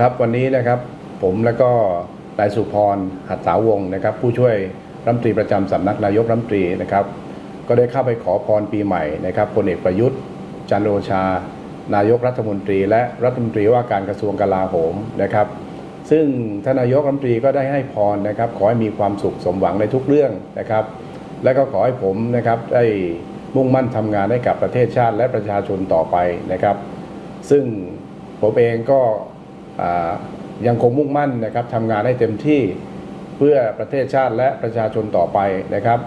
ครับวันนี้นะครับผมและก็นายสุพรหัตถาวงศ์นะครับ ผู้ช่วยรัฐมนตรีประจำสำนักนายกรัฐมนตรีนะครับ ก็ได้เข้าไปขอพรปีใหม่นะครับพลเอกประยุทธ์ จันทร์โอชา นายกรัฐมนตรี และรัฐมนตรีว่าการกระทรวงกลาโหมนะครับ ซึ่งท่านนายกรัฐมนตรีก็ได้ให้พรนะครับ ขอให้มีความสุขสมหวังในทุกเรื่องนะครับ และก็ขอให้ผมนะครับได้มุ่งมั่นทำงานให้กับประเทศชาติและประชาชนต่อไปนะครับ ซึ่งผมเองก็ ยังคงมุ่งมั่นนะครับทำงานให้เต็มที่เพื่อประเทศชาติและประชาชนต่อไปนะครับ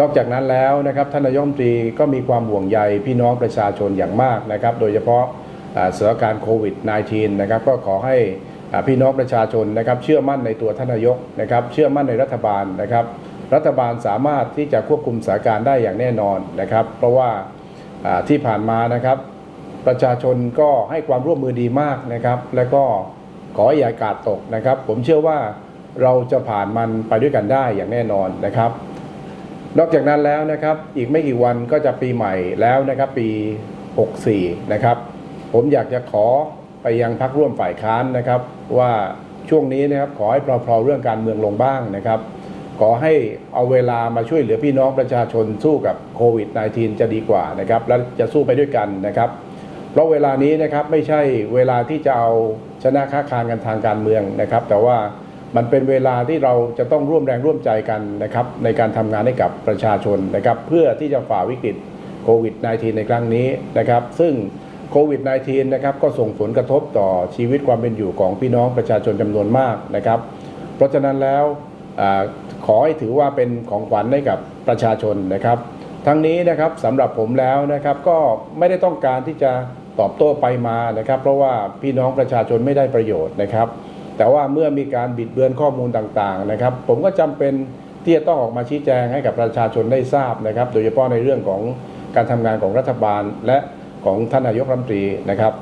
นอกจากนั้นแล้วนะครับท่านนายกรัฐมนตรีก็มีความห่วงใยพี่น้องประชาชนอย่างมากนะครับ โดยเฉพาะสถานการณ์โควิด -19 นะครับก็ขอให้พี่น้องประชาชนนะครับ เชื่อมั่นในตัวท่านนายกนะครับ เชื่อมั่นในรัฐบาลนะครับ รัฐบาลสามารถที่จะควบคุมสถานการณ์ได้อย่างแน่นอนนะครับ เพราะว่าที่ผ่านมานะครับ ประชาชนก็ให้ความร่วมมือดีมากนะครับ และก็ขออย่ากาดตกนะครับ ผมเชื่อว่าเราจะผ่านมันไปด้วยกันได้อย่างแน่นอนนะครับ นอกจากนั้นแล้วนะครับ อีกไม่กี่วันก็จะปีใหม่แล้วนะครับ ปี 64 นะครับ ผมอยากจะขอไปยังพักร่วมฝ่ายค้านนะครับ ว่าช่วงนี้นะครับขอให้เพลาๆเรื่องการเมืองลงบ้างนะครับ ขอให้เอาเวลามาช่วยเหลือพี่น้องประชาชนสู้กับโควิด -19 จะดีกว่านะครับ และจะสู้ไปด้วยกันนะครับ เพราะเวลานี้นะครับไม่ใช่เวลาที่จะเอาชนะค้าคานกันทางการเมืองนะครับ แต่ว่ามันเป็นเวลาที่เราจะต้องร่วมแรงร่วมใจกันนะครับในการทำงานให้กับประชาชนนะครับเพื่อที่จะฝ่าวิกฤตโควิด -19 ในครั้งนี้นะครับ ซึ่งโควิด -19 นะครับก็ส่งผลกระทบต่อชีวิตความเป็นอยู่ของพี่น้องประชาชนจำนวนมากนะครับ เพราะฉะนั้นแล้วอขอให้ถือว่าเป็นของขวัญให้กับประชาชนนะครับ ทั้งนี้นะครับสำหรับผมแล้วนะครับก็ไม่ได้ต้องการที่จะ ตอบโต้ไปมานะครับ เพราะว่าพี่น้องประชาชนไม่ได้ประโยชน์นะครับ แต่ว่าเมื่อมีการบิดเบือนข้อมูลต่างๆนะครับ ผมก็จำเป็นที่จะต้องออกมาชี้แจงให้กับประชาชนได้ทราบนะครับ โดยเฉพาะในเรื่องของการทำงานของรัฐบาลและของท่านนายกรัฐมนตรีนะครับ